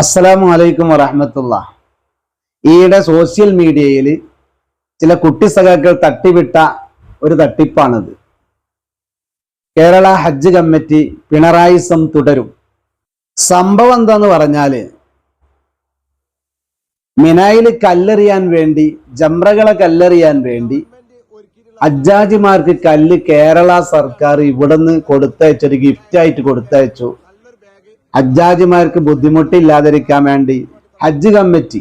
അസ്സലാമു അലൈക്കും വറഹമത്തുള്ള. ഈയിടെ സോഷ്യൽ മീഡിയയിൽ ചില കുട്ടി സഖാക്കൾ തട്ടിവിട്ട ഒരു തട്ടിപ്പാണിത്. കേരള ഹജ്ജ് കമ്മിറ്റി പിണറായി സം തുടരും. സംഭവം എന്താന്ന് പറഞ്ഞാൽ മിനായിൽ കല്ലെറിയാൻ വേണ്ടി ജംറകളെ കല്ലെറിയാൻ വേണ്ടി ഹജ്ജാജിമാർക്ക് കല്ല് കേരള സർക്കാർ ഇവിടുന്ന് കൊടുത്തയച്ചു ഒരു ഗിഫ്റ്റായിട്ട് കൊടുത്തയച്ചു. ഹജ്ജാജിമാർക്ക് ബുദ്ധിമുട്ടില്ലാതിരിക്കാൻ വേണ്ടി ഹജ്ജ് കമ്മിറ്റി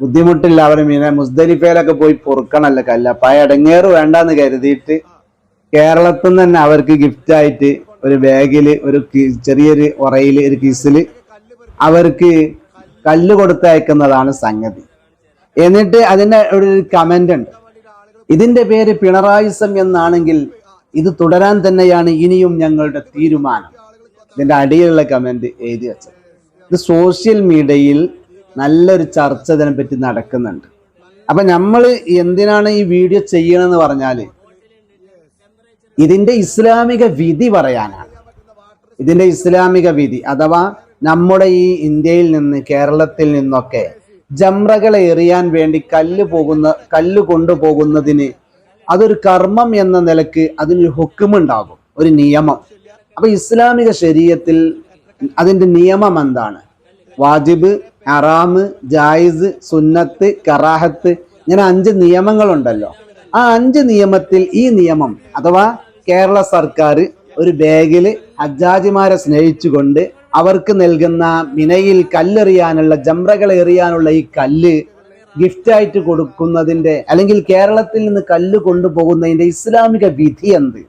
ബുദ്ധിമുട്ടില്ല അവർ മീനെ മുസ്ദലിഫയിലൊക്കെ പോയി പൊറുക്കണല്ല കല്ല. ആ ഇടങ്ങേറ് വേണ്ടെന്ന് കരുതിയിട്ട് കേരളത്തിൽ നിന്ന് തന്നെ അവർക്ക് ഗിഫ്റ്റ് ആയിട്ട് ഒരു ബാഗിൽ ഒരു ചെറിയൊരു ഉറയിൽ ഒരു കിസിൽ അവർക്ക് കല്ല് കൊടുത്തയക്കുന്നതാണ് സംഗതി. എന്നിട്ട് അതിന്റെ ഒരു കമന്റ് ഉണ്ട്. ഇതിന്റെ പേര് പിണറായിസം എന്നാണെങ്കിൽ ഇത് തുടരാൻ തന്നെയാണ് ഇനിയും ഞങ്ങളുടെ തീരുമാനം. ഇതിന്റെ അടിയിലുള്ള കമന്റ് എഴുതി വെച്ചത് ഇത് സോഷ്യൽ മീഡിയയിൽ നല്ലൊരു ചർച്ച ഇതിനെപ്പറ്റി നടക്കുന്നുണ്ട്. അപ്പം നമ്മൾ എന്തിനാണ് ഈ വീഡിയോ ചെയ്യണമെന്ന് പറഞ്ഞാൽ ഇതിന്റെ ഇസ്ലാമിക വിധി പറയാനാണ്. ഇതിന്റെ ഇസ്ലാമിക വിധി അഥവാ നമ്മുടെ ഈ ഇന്ത്യയിൽ നിന്ന് കേരളത്തിൽ നിന്നൊക്കെ ജംറകളെ എറിയാൻ വേണ്ടി കല്ല് പോകുന്ന കല്ല് കൊണ്ടുപോകുന്നതിന് അതൊരു കർമ്മം എന്ന നിലയ്ക്ക് അതിനൊരു ഹുക്കുമുണ്ടാകും ഒരു നിയമം. അപ്പൊ ഇസ്ലാമിക ശരീരത്തിൽ അതിന്റെ നിയമം എന്താണ്? വാജിബ് ഹറാമ് ജായിസ് സുന്നത്ത് കറാഹത്ത് ഇങ്ങനെ അഞ്ച് നിയമങ്ങളുണ്ടല്ലോ. ആ അഞ്ച് നിയമത്തിൽ ഈ നിയമം അഥവാ കേരള സർക്കാർ ഒരു ബാഗിൽ ഹജ്ജാജിമാരെ സ്നേഹിച്ചുകൊണ്ട് അവർക്ക് നൽകുന്ന മിനയിൽ കല്ലെറിയാനുള്ള ജംറകൾ എറിയാനുള്ള ഈ കല്ല് ഗിഫ്റ്റായിട്ട് കൊടുക്കുന്നതിന്റെ അല്ലെങ്കിൽ കേരളത്തിൽ നിന്ന് കല്ല് കൊണ്ടുപോകുന്നതിന്റെ ഇസ്ലാമിക വിധി എന്ത്?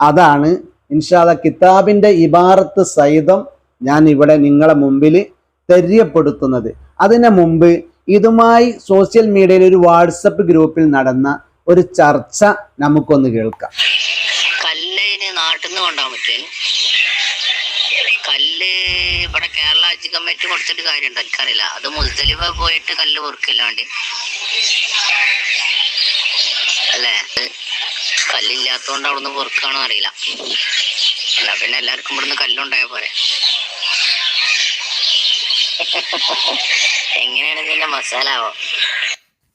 അതാണ് ഇൻഷാദ കിതാബിന്റെ ഇബാറത്ത് സഹിതം ഞാൻ ഇവിടെ നിങ്ങളെ മുമ്പിൽ തെര്യപ്പെടുത്തുന്നത്. അതിന് മുമ്പ് ഇതുമായി സോഷ്യൽ മീഡിയയിൽ ഒരു വാട്സപ്പ് ഗ്രൂപ്പിൽ നടന്ന ഒരു ചർച്ച നമുക്കൊന്ന് കേൾക്കാം. കല്ലിന് നാട്ടിൽ നിന്ന് കൊണ്ടാൻ പറ്റേ? കല്ല് ഇവിടെ കേരള ഹജ്ജ് കമ്മിറ്റി കൊടുത്തിട്ട് കാര്യമുണ്ട്. എനിക്കറിയില്ല. അത് മുസ്ദലിഫ പോയിട്ട് കല്ല് പൊറുക്കില്ലാണ്ട്. അല്ലേ? കല്ലില്ലാത്തോണ്ട് അവിടുന്ന് പൊറുക്കാണോ അറിയില്ല. അല്ല പിന്നെ എല്ലാവർക്കും ഇവിടുന്ന് കല്ലുണ്ടായ പോലെ എങ്ങനെയാണ് ഇതിന്റെ മസാല ആവോ?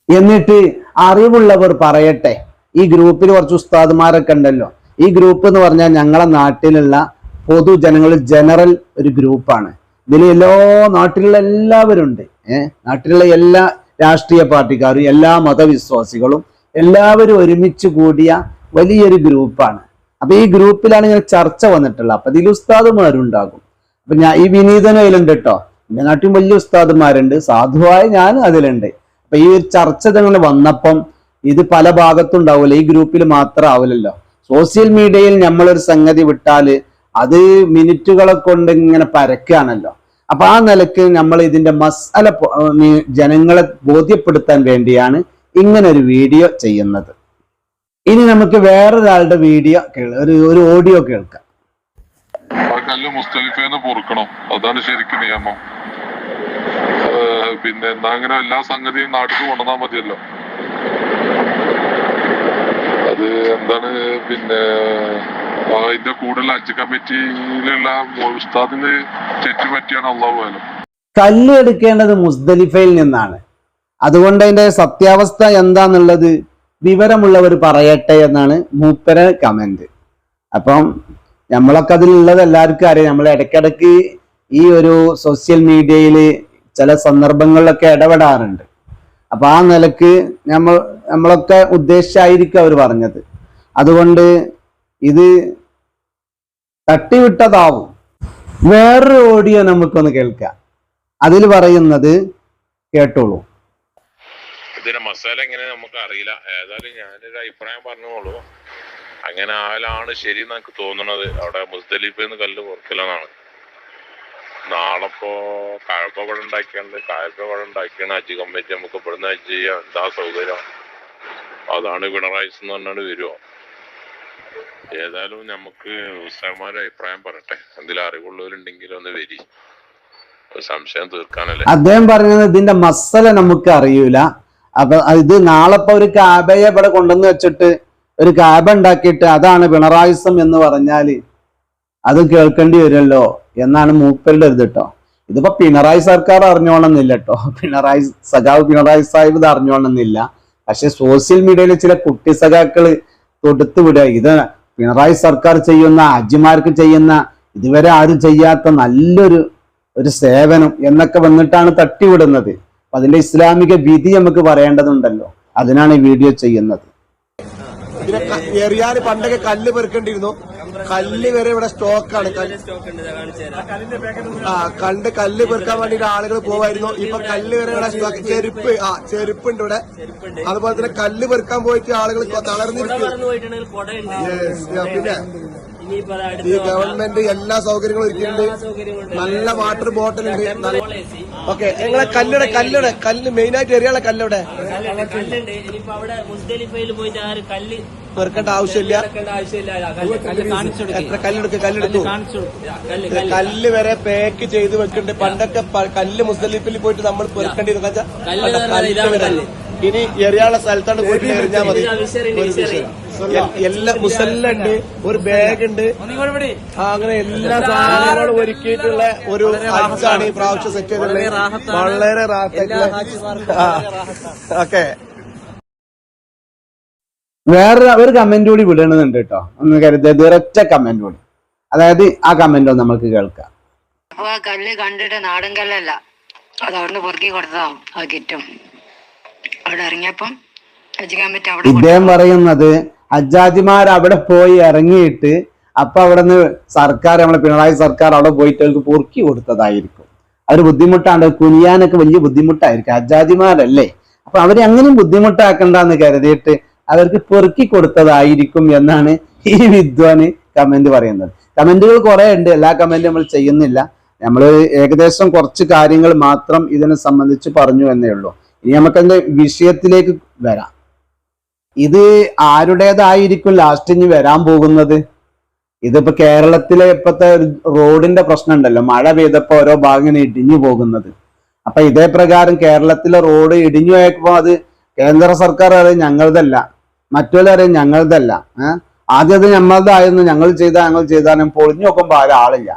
എന്നിട്ട് അറിവുള്ളവർ പറയട്ടെ. ഈ ഗ്രൂപ്പിൽ കുറച്ച് ഉസ്താദ്മാരൊക്കെ ഉണ്ടല്ലോ. ഈ ഗ്രൂപ്പ് എന്ന് പറഞ്ഞാൽ ഞങ്ങളെ നാട്ടിലുള്ള പൊതുജനങ്ങൾ ജനറൽ ഒരു ഗ്രൂപ്പാണ്. ഇതിൽ എല്ലാ നാട്ടിലുള്ള എല്ലാവരും ഉണ്ട് ഏഹ് നാട്ടിലുള്ള എല്ലാ രാഷ്ട്രീയ പാർട്ടിക്കാരും എല്ലാ മതവിശ്വാസികളും എല്ലാവരും ഒരുമിച്ച് കൂടിയ വലിയൊരു ഗ്രൂപ്പാണ്. അപ്പൊ ഈ ഗ്രൂപ്പിലാണ് ഇങ്ങനെ ചർച്ച വന്നിട്ടുള്ളത്. അപ്പൊ ഇതിൽ ഉസ്താദുമാരുണ്ടാകും. അപ്പൊ ഞാൻ ഈ വിനീതനും അതിലുണ്ട് കേട്ടോ എന്റെ നാട്ടിൽ വലിയ ഉസ്താദുമാരുണ്ട്. സാധുവായ ഞാനും അതിലുണ്ട്. അപ്പൊ ഈ ഒരു ചർച്ച ഇതങ്ങനെ വന്നപ്പം ഇത് പല ഭാഗത്തും ഉണ്ടാവില്ല ഈ ഗ്രൂപ്പിൽ മാത്രം ആവില്ലല്ലോ സോഷ്യൽ മീഡിയയിൽ നമ്മളൊരു സംഗതി വിട്ടാൽ അത് മിനിറ്റുകളെ കൊണ്ട് ഇങ്ങനെ പരക്കുകയാണല്ലോ. അപ്പൊ ആ നിലയ്ക്ക് നമ്മൾ ഇതിന്റെ മസാല ജനങ്ങളെ ബോധ്യപ്പെടുത്താൻ വേണ്ടിയാണ് ഇങ്ങനൊരു വീഡിയോ ചെയ്യുന്നത്. ഇനി നമുക്ക് വേറൊരാളുടെ വീഡിയോ ഒരു ഒരു ഓഡിയോ കേൾക്കാം. ആ കല്ല് മുസ്തലിഫേന്ന് പൊറുക്കണം. അതാണ് ശരിക്കും നിയമം. പിന്നെ എന്നാ അങ്ങനെ എല്ലാ സംഗതിയും നാട്ടിൽ കൊണ്ടുവന്നാൽ മതിയല്ലോ. അത് എന്താണ് പിന്നെ അതിന്റെ കൂടുതൽ ഹജ്ജ് കമ്മിറ്റിയിലുള്ള ഉസ്താദിന് തെറ്റ് പറ്റിയാണ് അള്ളാഹു ആലം കല്ല് എടുക്കേണ്ടത് മുസ്ദലിഫയിൽ നിന്നാണ്. അതുകൊണ്ട് അതിന്റെ സത്യാവസ്ഥ എന്താന്നുള്ളത് വിവരമുള്ളവർ പറയട്ടെ എന്നാണ് മൂപ്പര കമന്റ് അപ്പം നമ്മളൊക്കെ അതിലുള്ളത് എല്ലാവർക്കും അറിയാം. നമ്മൾ ഇടയ്ക്കിടയ്ക്ക് ഈ ഒരു സോഷ്യൽ മീഡിയയിൽ ചില സന്ദർഭങ്ങളിലൊക്കെ ഇടപെടാറുണ്ട്. അപ്പൊ ആ നിലയ്ക്ക് നമ്മൾ നമ്മളൊക്കെ ഉദ്ദേശിച്ചായിരിക്കും അവർ പറഞ്ഞത്. അതുകൊണ്ട് ഇത് തട്ടിവിട്ടതാവും. വേറൊരു ഓഡിയോ നമുക്കൊന്ന് കേൾക്കാം. അതിൽ പറയുന്നത് കേട്ടോളൂ. ഇതിന്റെ മസാല എങ്ങനെ നമുക്ക് അറിയില്ല. ഏതായാലും ഞാനൊരു അഭിപ്രായം പറഞ്ഞോളൂ. അങ്ങനെ ആയാലാണ് ശരി എന്ന് എനിക്ക് തോന്നുന്നത് അവിടെ മുസ്തലിഫിന്ന് കല്ല് പൊറുക്കലെന്നാണ്. നാളെ ഇപ്പോ കായപ്പ ഇവിടെ ഉണ്ടാക്കിയുണ്ട് കായപ്പ ഇവിടെ ഉണ്ടാക്കിയാണ് ഹജ്ജ് കമ്മിറ്റി നമുക്ക് ഇവിടുന്ന് ഹജ്ജ് ചെയ്യാം എന്താ സൗകര്യം? അതാണ് പിണറായി എന്ന് പറഞ്ഞാണ് വരുമോ ഏതായാലും നമുക്ക് ഉസ്താന്മാരെ അഭിപ്രായം പറയട്ടെ. എന്തെങ്കിലും അറിവുള്ളവരുണ്ടെങ്കിൽ ഒന്ന് വരി. സംശയം തീർക്കാനല്ലേ? അദ്ദേഹം പറഞ്ഞത് ഇതിന്റെ മസല നമുക്ക് അറിയൂല. അപ്പൊ ഇത് നാളെ ഇപ്പൊ ഒരു കാബയെ ഇവിടെ കൊണ്ടുവന്ന് വെച്ചിട്ട് ഒരു കാബ ഉണ്ടാക്കിയിട്ട് അതാണ് പിണറായിസം എന്ന് പറഞ്ഞാൽ അത് കേൾക്കേണ്ടി വരുമല്ലോ എന്നാണ് മൂപ്പരുടെ ഇത് കേട്ടോ ഇതിപ്പോ പിണറായി സർക്കാർ അറിഞ്ഞോളന്നില്ല കേട്ടോ പിണറായി സഖാവ് പിണറായി സാഹിബ് ഇത് അറിഞ്ഞോളന്നില്ല. പക്ഷെ സോഷ്യൽ മീഡിയയിൽ ചില കുട്ടി സഖാക്കൾ തൊടുത്ത് വിടുക. ഇത് പിണറായി സർക്കാർ ചെയ്യുന്ന അജിമാർക്ക് ചെയ്യുന്ന ഇതുവരെ ആരും ചെയ്യാത്ത നല്ലൊരു ഒരു സേവനം എന്നൊക്കെ വന്നിട്ടാണ് തട്ടിവിടുന്നത്. അപ്പൊ അതിന്റെ ഇസ്ലാമിക വിധി നമുക്ക് പറയേണ്ടതുണ്ടല്ലോ. അതിനാണ് ഈ വീഡിയോ ചെയ്യുന്നത്. പിന്നെ പണ്ടൊക്കെ കല്ല് പെറുക്കേണ്ടിയിരുന്നു. കല്ല് വരെ ഇവിടെ സ്റ്റോക്കാണ്. ആ കണ്ട് കല്ല് പെറുക്കാൻ വേണ്ടിട്ട് ആളുകൾ പോവായിരുന്നു. ഇപ്പൊ കല്ല് വരെ ഇവിടെ സ്റ്റോക്ക് ചെരുപ്പ് ആ ചെരുപ്പുണ്ട് ഇവിടെ. അതുപോലെ തന്നെ കല്ല് പെറുക്കാൻ പോയിട്ട് ആളുകൾ തളർന്നിരിക്കും. പിന്നെ ഈ ഗവൺമെന്റ് എല്ലാ സൗകര്യങ്ങളും ഒരുക്കിയിട്ടുണ്ട്. നല്ല വാട്ടർ ബോട്ടിൽ ഉണ്ട്. ഓക്കെ നിങ്ങളെ കല്ലട കല്ലട കല്ല് മെയിൻ ആയിട്ട് എറിയാനുള്ള കല്ലുടെ കല്ലുണ്ട്. കല്ലുണ്ട് അവിടെ മുസ്ദലിഫയിൽ പോയിട്ട് ആരും കല്ല് പെറുക്കേണ്ട ആവശ്യമില്ല. എത്ര കല്ലെടുക്ക് കല്ലെടുത്തു. കല്ല് വരെ പാക്ക് ചെയ്ത് വെക്കുന്നുണ്ട് പണ്ടൊക്കെ കല്ല് മുസ്തലിഫിൽ പോയിട്ട് നമ്മൾ പെറുക്കേണ്ടിരുന്നു. കല്ല്. ഇനി എറിയാനുള്ള സ്ഥലത്താണ് പോയിട്ട് എറിഞ്ഞാൽ മതി. ഇതാ മുസല്ല എല്ലാ മുസല്ലുണ്ട് ഒരു ബാഗ് ഉണ്ട് അങ്ങനെ എല്ലാ സാധനങ്ങളും ഒരുക്കിയിട്ടുള്ള ഒരു ഹജ്ജാണ് ഈ പ്രാവശ്യം സെറ്റ് ചെയ്തിട്ടുള്ളത്. വളരെ റാഹത്തായിട്ടുള്ള ഓക്കെ. വേറെ ഒരു കമന്റ് കൂടി വിടണമെന്നുണ്ട് കേട്ടോ ഒന്ന് കരുതരുത് ഒരൊറ്റ കമന്റ് കൂടി. അതായത് ആ കമന്റ് ഒന്ന് നമുക്ക് കേൾക്കാം. അപ്പൊ ആ കല്ല് കണ്ടിട്ട് നാടൻ കല്ലല്ല. അത് അവിടുന്ന് പൊറുക്കി കൊടുത്തതാവും ആ കിറ്റും. അവിടെ ഇറങ്ങിയപ്പം രചിക്കാൻ പറ്റും അവിടെ ഇദ്ദേഹം പറയുന്നത് ഹജ്ജാജിമാർ അവിടെ പോയി ഇറങ്ങിയിട്ട് അപ്പൊ അവിടെ നിന്ന് സർക്കാർ നമ്മളെ പിണറായി സർക്കാർ അവിടെ പോയിട്ട് അവർക്ക് പൊറുക്കി കൊടുത്തതായിരിക്കും. അവർ ബുദ്ധിമുട്ടാണ്ട് കുനിയാനൊക്കെ വലിയ ബുദ്ധിമുട്ടായിരിക്കും. ഹജ്ജാജിമാരല്ലേ അപ്പൊ അവരെ അങ്ങനെയും ബുദ്ധിമുട്ടാക്കണ്ടെന്ന് കരുതിയിട്ട് അവർക്ക് പെറുക്കി കൊടുത്തതായിരിക്കും എന്നാണ് ഈ വിദ്വാന് കമന്റ് പറയുന്നത്. കമന്റുകൾ കുറെ ഉണ്ട്. എല്ലാ കമന്റും നമ്മൾ ചെയ്യുന്നില്ല. നമ്മൾ ഏകദേശം കുറച്ച് കാര്യങ്ങൾ മാത്രം ഇതിനെ സംബന്ധിച്ച് പറഞ്ഞു എന്നേ ഉള്ളൂ. ഇനി നമുക്കതിന്റെ വിഷയത്തിലേക്ക് വരാം. ഇത് ആരുടേതായിരിക്കും ലാസ്റ്റ് ഇനി വരാൻ പോകുന്നത്? ഇതിപ്പോ കേരളത്തിലെ ഇപ്പത്തെ റോഡിന്റെ പ്രശ്നം ഉണ്ടല്ലോ മഴ പെയ്തപ്പോ ഓരോ ഭാഗം ഇടിഞ്ഞു പോകുന്നത്. അപ്പൊ ഇതേ പ്രകാരം കേരളത്തിലെ റോഡ് ഇടിഞ്ഞു പോയപ്പോ അത് കേന്ദ്ര സർക്കാർ അറിയാം ഞങ്ങളതല്ല. മറ്റുള്ള അറിയാം ഞങ്ങളതല്ല. ഏഹ് ആദ്യം അത് ഞമ്മളതായിരുന്നു. ഞങ്ങൾ ചെയ്ത ഞങ്ങൾ ചെയ്താലും പൊളിഞ്ഞു നോക്കുമ്പോ ആരാളില്ല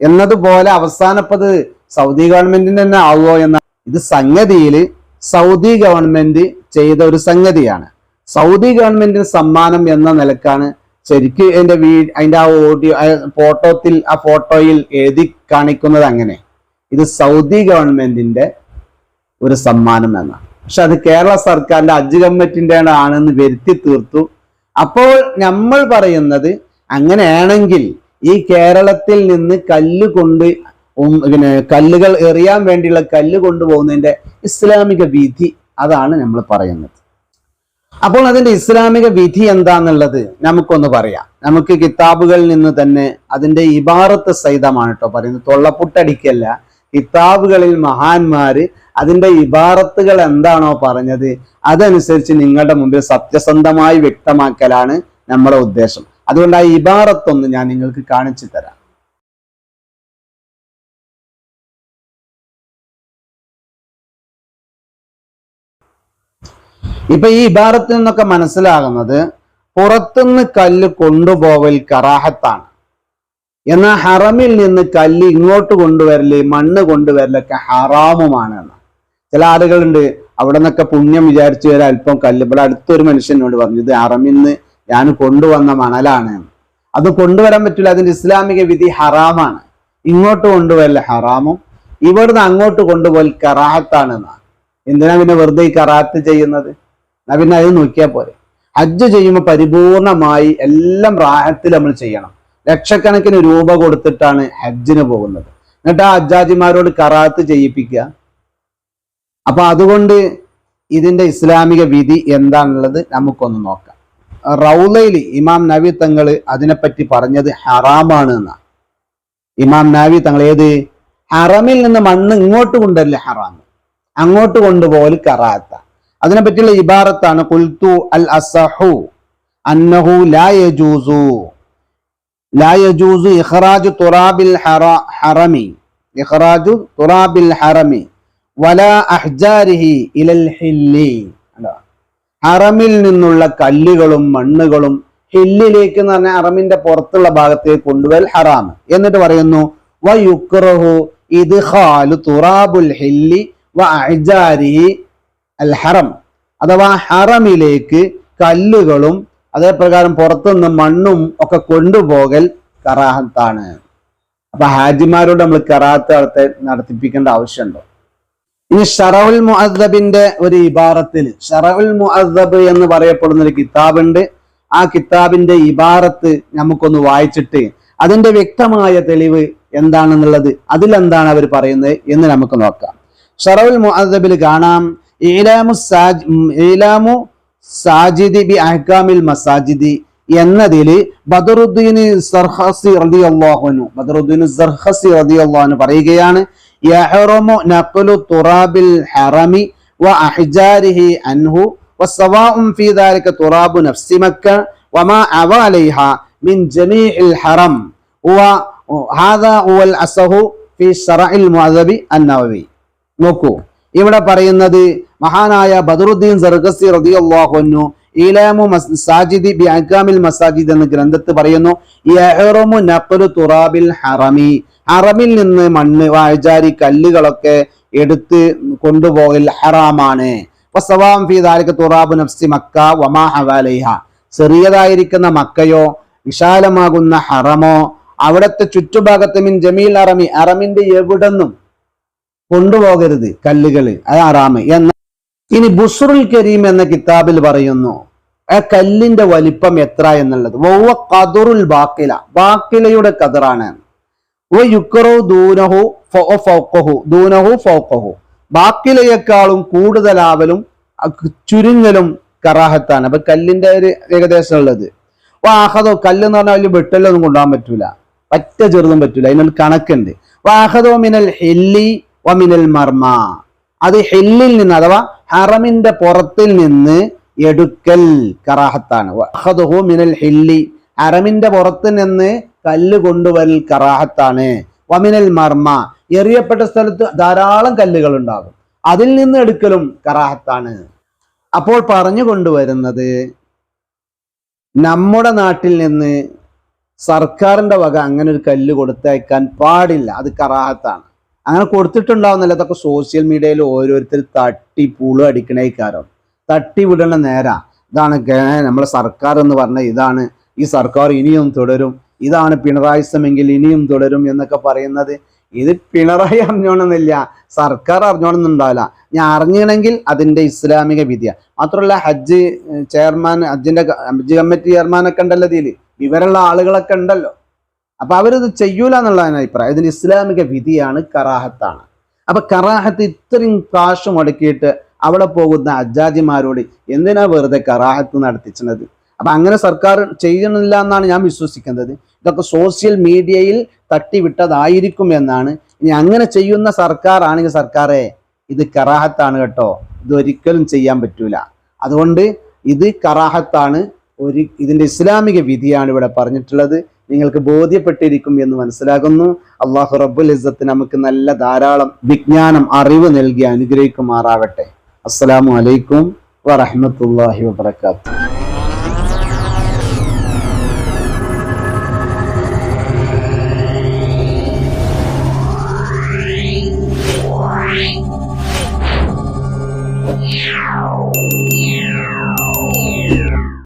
എന്നതുപോലെ അവസാനപ്പത് സൗദി ഗവൺമെന്റിന് തന്നെ ആവുമോ എന്ന ഇത് സംഗതിയിൽ സൗദി ഗവൺമെന്റ് ചെയ്ത ഒരു സംഗതിയാണ്. സൗദി ഗവൺമെന്റിന് സമ്മാനം എന്ന നിലക്കാണ് ശരിക്ക് എന്റെ വീ അതിന്റെ ആ ഓഡിയോ ഫോട്ടോത്തിൽ ആ ഫോട്ടോയിൽ എഴുതി കാണിക്കുന്നത് അങ്ങനെ. ഇത് സൗദി ഗവൺമെന്റിന്റെ ഒരു സമ്മാനം എന്നാണ്. പക്ഷെ അത് കേരള സർക്കാരിന്റെ ഹജ്ജ് കമ്മിറ്റിന്റെ ആണെന്ന് വരുത്തി തീർത്തു. അപ്പോൾ നമ്മൾ പറയുന്നത് അങ്ങനെയാണെങ്കിൽ ഈ കേരളത്തിൽ നിന്ന് കല്ല് കൊണ്ട് പിന്നെ കല്ലുകൾ എറിയാൻ വേണ്ടിയുള്ള കല്ല് കൊണ്ടുപോകുന്നതിന്റെ ഇസ്ലാമിക വിധി അതാണ് നമ്മൾ പറയുന്നത്. അപ്പോൾ അതിന്റെ ഇസ്ലാമിക വിധി എന്താന്നുള്ളത് നമുക്കൊന്ന് പറയാം. നമുക്ക് കിതാബുകളിൽ നിന്ന് തന്നെ അതിന്റെ ഇബാറത്ത് സഹിതമാണ് കേട്ടോ പറയുന്നത്. തൊള്ളപ്പുട്ടടിക്കല്ല കിതാബുകളിൽ മഹാന്മാര് അതിന്റെ ഇബാറത്തുകൾ എന്താണോ പറഞ്ഞത് അതനുസരിച്ച് നിങ്ങളുടെ മുമ്പിൽ സത്യസന്ധമായി വ്യക്തമാക്കലാണ് നമ്മുടെ ഉദ്ദേശം. അതുകൊണ്ട് ആ ഇബാറത്തൊന്ന് ഞാൻ നിങ്ങൾക്ക് കാണിച്ചു തരാം. ഇപ്പൊ ഈ ഇബാറത്തിൽ നിന്നൊക്കെ മനസ്സിലാകുന്നത് പുറത്തുനിന്ന് കല്ല് കൊണ്ടുപോകൽ കറാഹത്താണ്. എന്നാൽ ഹറമിൽ നിന്ന് കല്ല് ഇങ്ങോട്ട് കൊണ്ടുവരൽ മണ്ണ് കൊണ്ടുവരലൊക്കെ ഹറാമുമാണ് എന്ന് ചില ആളുകളുണ്ട് അവിടെ നിന്നൊക്കെ പുണ്യം വിചാരിച്ചു വരാൻ അല്പം കല്ല്. ഇവിടെ അടുത്തൊരു മനുഷ്യനോട് പറഞ്ഞു ഇത് ഹറമിൽ നിന്ന് ഞാൻ കൊണ്ടുവന്ന മണലാണ്. അത് കൊണ്ടുവരാൻ പറ്റില്ല അതിന്റെ ഇസ്ലാമിക വിധി ഹറാമാണ്. ഇങ്ങോട്ട് കൊണ്ടുവരൽ ഹറാമും ഇവിടുന്ന് അങ്ങോട്ട് കൊണ്ടുപോകൽ കറാഹത്താണ് എന്നാണ്. എന്തിനാ പിന്നെ വെറുതെ ഈ കറാത്ത് ചെയ്യുന്നത്? എന്നാ പിന്നെ അത് നോക്കിയാൽ പോരെ. ഹജ്ജ് ചെയ്യുമ്പോൾ പരിപൂർണമായി എല്ലാം റാഹത്തിൽ നമ്മൾ ചെയ്യണം. ലക്ഷക്കണക്കിന് രൂപ കൊടുത്തിട്ടാണ് ഹജ്ജിന് പോകുന്നത്. എന്നിട്ട് ആ ഹജ്ജാജിമാരോട് കറാത്ത് ചെയ്യിപ്പിക്കുക. അപ്പൊ അതുകൊണ്ട് ഇതിന്റെ ഇസ്ലാമിക വിധി എന്താണുള്ളത് നമുക്കൊന്ന് നോക്കാം. റൗലയിൽ ഇമാം നവി തങ്ങൾ അതിനെപ്പറ്റി പറഞ്ഞത് ഹറാമാണ് എന്നാണ് ഇമാം നവി തങ്ങൾ ഏത്? ഹറമിൽ നിന്ന് മണ്ണ് ഇങ്ങോട്ട് കൊണ്ടല്ലേ ഹറാം. അങ്ങോട്ട് കൊണ്ടുപോകൽ കറാത്ത. അതിനെ പറ്റിയുള്ള ഇബാറത്താണ് കുൽത്തു അൽ അസഹു അന്നഹു ലായജൂസു ലായജൂസു ഇഖ്റാജു തുറാബിൽ ഹറമി. ഇഖ്റാജു തുറാബിൽ ഹറമി. വലാ അഹ്ജാരിഹി ഇലൽ ഹില്ലി. ഹറമിൽ നിന്നുള്ള കല്ലുകളും മണ്ണുകളും ഹില്ലിലേക്ക് എന്ന് പറഞ്ഞാൽ ഹറമിന്റെ പുറത്തുള്ള ഭാഗത്തേക്ക് കൊണ്ടുപോയാൽ ഹറാം. എന്നിട്ട് പറയുന്നു വ യുക്രഹു ഇദ്ഖാലു തുറാബുൽ ഹില്ലി വ അഅ്ജാരിഹി അൽ ഹറം അഥവാ ഹറമിലേക്ക് കല്ലുകളും അതേപ്രകാരം പുറത്തുനിന്ന് മണ്ണും ഒക്കെ കൊണ്ടുപോകൽ കറാഹത്താണ്. അപ്പൊ ഹാജിമാരോട് നമ്മൾ കറാഹത്ത് നടത്തി നടത്തിപ്പിക്കേണ്ട ആവശ്യമുണ്ടോ? ഇനി ഷറവുൽ മുഅദ്ദബിന്റെ ഒരു ഇബാറത്തിൽ ഷറവുൽ മുഅദ്ദബ് എന്ന് പറയപ്പെടുന്ന ഒരു കിതാബുണ്ട്. ആ കിതാബിന്റെ ഇബാറത്ത് നമുക്കൊന്ന് വായിച്ചിട്ട് അതിന്റെ വ്യക്തമായ തെളിവ് എന്താണെന്നുള്ളത് അതിലെന്താണ് അവർ പറയുന്നത് എന്ന് നമുക്ക് നോക്കാം. ഷറവുൽ മുഅദ്ദബിൽ കാണാം. ഈലാമു സാജിദി ബി അഹ്കാമിൽ മസാജിദി എന്നതിൽ ബദറുദ്ദീൻ സർഹസി റതി അള്ളാഹുനു ബദറുദ്ദീൻ സർഹസി റതി അള്ളാഹുനു പറയുകയാണ് യഹ്റമു നഖ്ലു തുറാബിൽ ഹറമി വ അഹ്ജാരിഹി അൻഹു വസവാഉം ഫീ ദാലിക തുറാബു നഫ്സി മക്ക വമാ അവലൈഹ മിൻ ജമീഇൽ ഹറം വ ഹാദാ ഹുവൽ അസഹു ഫീ ശറഇൽ മുഅദബി അന്നവവി നോക്കൂ ഇവിടെ പറയുന്നത് മഹാനായ ബദറുദ്ദീൻ സർഗസി റളിയല്ലാഹു ഇലാമു സാജിദി ബി അഹ്കാമിൽ മസാജിദ് എന്ന ഗ്രന്ഥത്ത് പറയുന്നു തുറാബിൽ ഹറമി. ഹറമിൽ നിന്ന് മണ്ണ് വാഴ്ചാരി കല്ലുകളൊക്കെ എടുത്ത് കൊണ്ടുപോകൽ ഹറാമാണ്. വസവാം ദാലിക തുറാബു നഫ്സി മക്ക വമാ ചെറിയതായിരിക്കുന്ന മക്കയോ വിശാലമാകുന്ന ഹറമോ അവിടത്തെ ചുറ്റുഭാഗത്ത് മിൻ ജമീൽ അറമി അറമിന്റെ എവിടെന്നും കൊണ്ടുപോകരുത് കല്ലുകൾ അത് അറാമ് എന്ന ഇനി ബുസറുൽ കരീം എന്ന കിതാബിൽ പറയുന്നു ആ കല്ലിന്റെ വലിപ്പം എത്ര എന്നുള്ളത്? വൗവ കതുറുൽ ബാക്കില ബാക്കിലയുടെ കതറാണ് ബാക്കിലയേക്കാളും കൂടുതലാവലും ചുരുങ്ങലും കറാഹത്താണ്. അപ്പൊ കല്ലിന്റെ ഒരു ഏകദേശം ഉള്ളത്. വാഹദോ കല്ല് എന്ന് പറഞ്ഞാൽ വലിയ വെട്ടലൊന്നും കൊണ്ടുപോകാൻ പറ്റൂല. പറ്റ ചെറുതും പറ്റൂല. അതിനൊരു കണക്കുണ്ട്. വാഹദോ മിനൽ ഹെല്ലി മിനൽ മർമ. അത് ഹെല്ലിൽ നിന്ന് അഥവാ ഹറമിന്റെ പുറത്തിൽ നിന്ന് എടുക്കൽ കറാഹത്താണ്. മിനൽ ഹില്ലി. ഹറമിന്റെ പുറത്ത് നിന്ന് കല്ല് കൊണ്ടുവരൽ കറാഹത്താണ്. വമിനൽ മർമ. എറിയപ്പെട്ട സ്ഥലത്ത് ധാരാളം കല്ലുകൾ ഉണ്ടാകും. അതിൽ നിന്ന് എടുക്കലും കറാഹത്താണ്. അപ്പോൾ പറഞ്ഞു കൊണ്ടുവരുന്നത് നമ്മുടെ നാട്ടിൽ നിന്ന് സർക്കാരിന്റെ വക അങ്ങനെ ഒരു കല്ല് കൊടുത്തയക്കാൻ പാടില്ല. അത് കറാഹത്താണ്. അങ്ങനെ കൊടുത്തിട്ടുണ്ടാവുന്നില്ല. അതൊക്കെ സോഷ്യൽ മീഡിയയിൽ ഓരോരുത്തർ തട്ടി പൂളും അടിക്കണേക്കാരോ. തട്ടി വിടണ നേരാ. ഇതാണ് നമ്മളെ സർക്കാർ എന്ന് പറഞ്ഞ ഇതാണ് ഈ സർക്കാർ ഇനിയും തുടരും. ഇതാണ് പിണറായി സമെങ്കിൽ ഇനിയും തുടരും എന്നൊക്കെ പറയുന്നത്. ഇത് പിണറായി അറിഞ്ഞോണമെന്നില്ല സർക്കാർ അറിഞ്ഞോണമെന്നുണ്ടാവില്ല ഞാൻ അറിഞ്ഞണമെങ്കിൽ അതിന്റെ ഇസ്ലാമിക വിദ്യ. മാത്രമല്ല ഹജ്ജ് ചെയർമാൻ ഹജ്ജിന്റെ ഹജ്ജ് കമ്മിറ്റി ചെയർമാനൊക്കെ ഉണ്ടല്ലോ ഇതിൽ വിവരമുള്ള ആളുകളൊക്കെ ഉണ്ടല്ലോ. അപ്പൊ അവരിത് ചെയ്യൂല എന്നുള്ളതാണ് അഭിപ്രായം. ഇതിന് ഇസ്ലാമിക വിധിയാണ് കറാഹത്താണ്. അപ്പൊ കറാഹത്ത് ഇത്രയും കാശ് മുടക്കിയിട്ട് അവിടെ പോകുന്ന അജാജിമാരോട് എന്തിനാ വെറുതെ കറാഹത്ത് നടത്തിച്ചത്? അപ്പൊ അങ്ങനെ സർക്കാർ ചെയ്യണില്ല എന്നാണ് ഞാൻ വിശ്വസിക്കുന്നത്. ഇതൊക്കെ സോഷ്യൽ മീഡിയയിൽ തട്ടിവിട്ടതായിരിക്കും എന്നാണ്. ഇനി അങ്ങനെ ചെയ്യുന്ന സർക്കാർ ആണെങ്കിൽ സർക്കാരെ ഇത് കറാഹത്താണ് കേട്ടോ. ഇത് ഒരിക്കലും ചെയ്യാൻ പറ്റൂല. അതുകൊണ്ട് ഇത് കറാഹത്താണ്. ഒരു ഇതിന്റെ ഇസ്ലാമിക വിധിയാണ് ഇവിടെ പറഞ്ഞിട്ടുള്ളത്. നിങ്ങൾക്ക് ബോധ്യപ്പെട്ടിരിക്കും എന്ന് മനസ്സിലാകുന്നു. അള്ളാഹു റബ്ബുൽ ഇസ്സത്ത് നമുക്ക് നല്ല ധാരാളം വിജ്ഞാനം അറിവ് നൽകി അനുഗ്രഹിക്കുമാറാകട്ടെ. അസ്സലാമു അലൈക്കും വറഹ്മത്തുള്ളാഹി വബറകാതുഹു.